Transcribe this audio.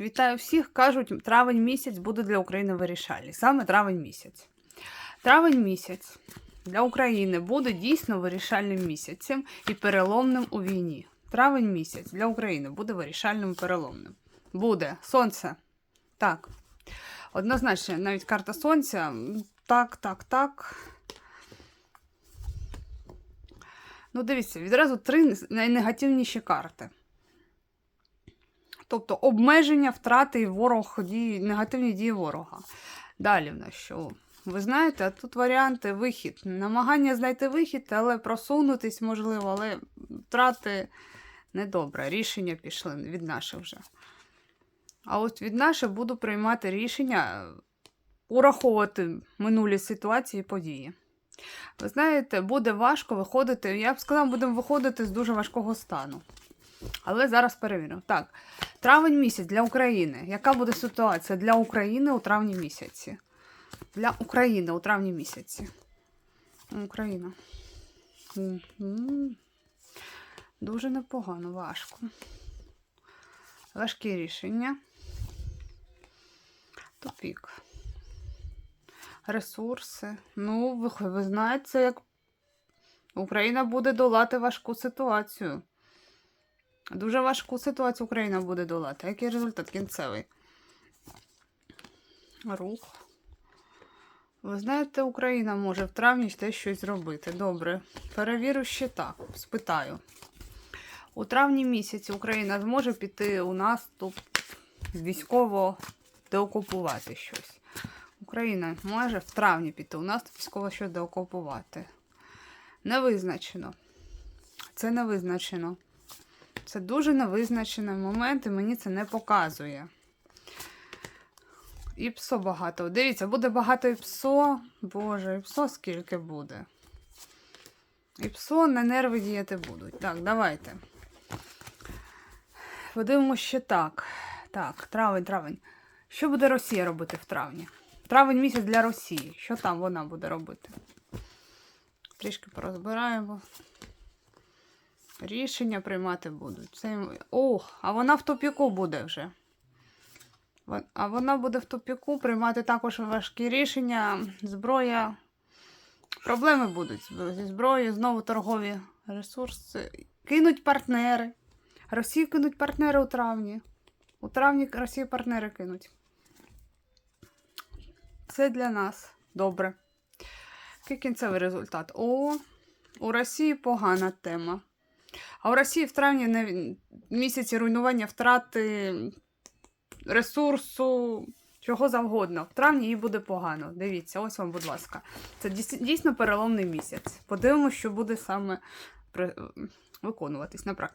Вітаю всіх. Кажуть, травень місяць буде для України вирішальний. Саме травень місяць. Травень місяць для України буде дійсно вирішальним місяцем і переломним у війні. Травень місяць для України буде вирішальним і переломним. Буде сонце. Так. Однозначно, навіть карта сонця. Так, так, так. Ну, дивіться, відразу три найнегативніші карти. Тобто обмеження, втрати ворог дії, негативні дії ворога. Далі в нас що? Ви знаєте, а тут варіанти вихід. Намагання знайти вихід, але просунутись можливо, але втрати недобре. Рішення пішли від наших вже. А от від наших буду приймати рішення ураховувати минулі ситуації і події. Ви знаєте, буде важко виходити. Я б сказала, будемо виходити з дуже важкого стану. Але зараз перевіримо. Так, травень місяць для України. Яка буде ситуація для України у травні місяці? Для України у травні місяці. Україна. Мгм. Дуже непогано, важко. Важкі рішення. Тупік. Ресурси. Ну, ви, ви знаєте, як Україна буде долати важку ситуацію. Дуже важку ситуацію Україна буде долати. Який результат кінцевий? Рух. Ви знаєте, Україна може в травні ще щось зробити. Добре. Перевірю ще так. Спитаю. У травні місяці Україна зможе піти у наступ військово деокупувати щось. Україна може в травні піти у наступ військово щось деокупувати. Не визначено. Це не визначено. Це дуже невизначений момент, і мені це не показує. І псо багато. Дивіться, буде багато і псо. Боже, і псо скільки буде. І псо на нерви діяти будуть. Так, давайте. Подивимося ще так. Так, травень, травень. Що буде Росія робити в травні? Травень місяць для Росії. Що там вона буде робити? Трішки порозбираємо. Рішення приймати будуть. Це... Ох, а вона в тупіку буде вже. А вона буде в тупіку приймати також важкі рішення. Зброя. Проблеми будуть зі зброєю, знову торгові ресурси. Кинуть партнери. Росію кинуть партнери у травні. У травні Росію партнери кинуть. Це для нас добре. Який кінцевий результат? О, у Росії погана тема. А у Росії в травні на місяці руйнування втрати ресурсу, чого завгодно. В травні їй буде погано. Дивіться, ось вам, будь ласка. Це дійсно переломний місяць. Подивимося, що буде саме виконуватись на практиці.